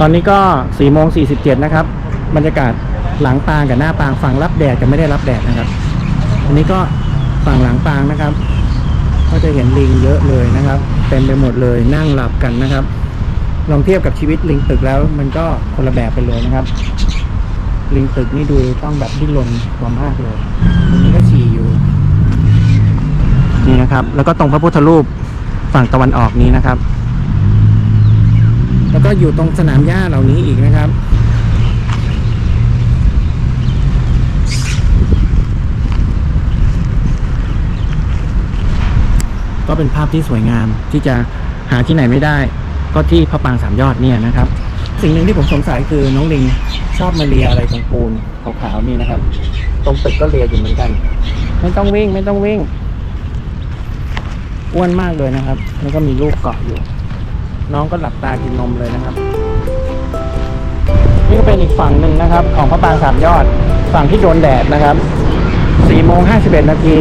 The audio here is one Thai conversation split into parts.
ตอนนี้ก็4โมง47 นะครับ บรรยากาศหลังปางกับหน้าปางฝั่งรับแดดกับไม่ได้รับแดดนะครับ อันนี้ก็ฝั่งหลังปางนะครับ ก็จะเห็นลิงเยอะเลยนะครับ เต็มไปหมดเลยนั่งหลับกันนะครับ ลองเทียบกับชีวิตลิงตึกแล้วมันก็คนละแบบไปเลยนะครับ ลิงตึกนี่ดูต้องแบบดิ้นรนกว่ามากเลยตรงนี้ก็ฉี่อยู่นี่นะครับ แล้วก็ตรงพระพุทธรูปฝั่งตะวันออกนี้นะครับ แล้วก็อยู่ตรงสนามหญ้าเหล่านี้อีกนะครับก็เป็นภาพที่สวยงามที่จะหาที่ไหนไม่ได้ ก็ที่พระปางสามยอดเนี่ยนะครับ สิ่งหนึ่งที่ผมสงสัยคือน้องลิงชอบมาเลียอะไรตรงปูนขาวๆนี่นะครับ ตรงตึกก็เลียอยู่เหมือนกัน ไม่ต้องวิ่งไม่ต้องวิ่งอ้วนมากเลยนะครับ แล้วก็มีลูกเกาะอยู่ น้องก็หลับตากินนมเลยนะครับ นี่ก็เป็นอีกฝั่งหนึ่งนะครับ ของพระปางสามยอด ฝั่งที่โดนแดดนะครับสี่โมงห้าสิบเอ็ดนาที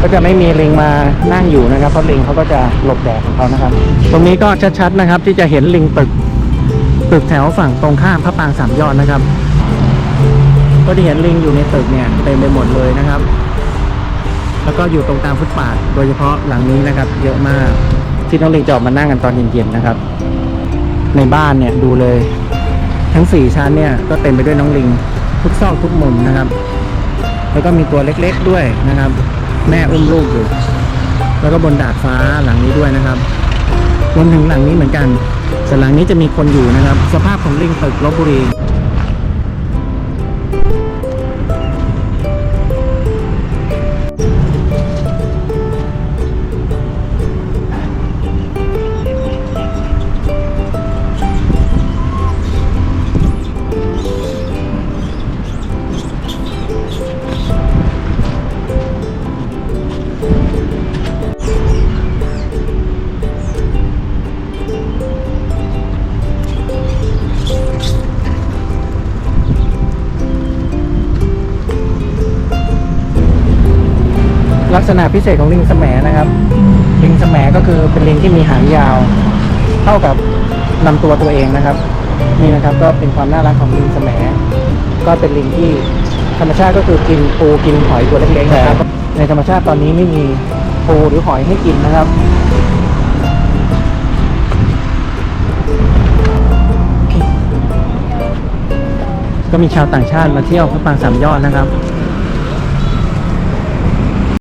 ก็จะไม่มีลิงมานั่งอยู่นะครับเพราะลิงเขาก็จะหลบแดดของเขานะครับ ตรงนี้ก็ชัดๆนะครับ ที่จะเห็นลิงตึกตึกแถวฝั่งตรงข้ามพระปางสามยอดนะครับ ก็จะเห็นลิงอยู่ในตึกเนี่ยเต็มไปหมดเลยนะครับ แล้วก็อยู่ตรงตามฟุตบาทโดยเฉพาะหลังนี้นะครับ เยอะมาก ที่น้องลิงจะออกมานั่งกันตอนเย็นๆนะครับ ในบ้านเนี่ยดูเลย ทั้งสี่ชั้นเนี่ยก็เต็มไปด้วยน้องลิงทุกซอกทุกมุมนะครับ แล้วก็มีตัวเล็กๆด้วยนะครับ แม่อุ้มลูกอยู่ แล้วก็บนดาดฟ้าหลังนี้ด้วยนะครับรวมถึงหลังนี้เหมือนกันแต่หลังนี้จะมีคนอยู่นะครับ สภาพของลิงตึกลบบุรี ลักษณะพิเศษของลิงแสมนะครับ ลิงแสมก็คือเป็นลิงที่มีหางยาว เท่ากับลำตัวตัวเองนะครับ นี่นะครับก็เป็นความน่ารักของลิงแสมก็เป็นลิงที่ธรรมชาติก็คือกินปูกินหอยตัวเล็กๆนะครับ ในธรรมชาติตอนนี้ไม่มีปูหรือหอยให้กินนะครับก็มีชาวต่างชาติมาเที่ยวพระปรางสามยอดนะครับ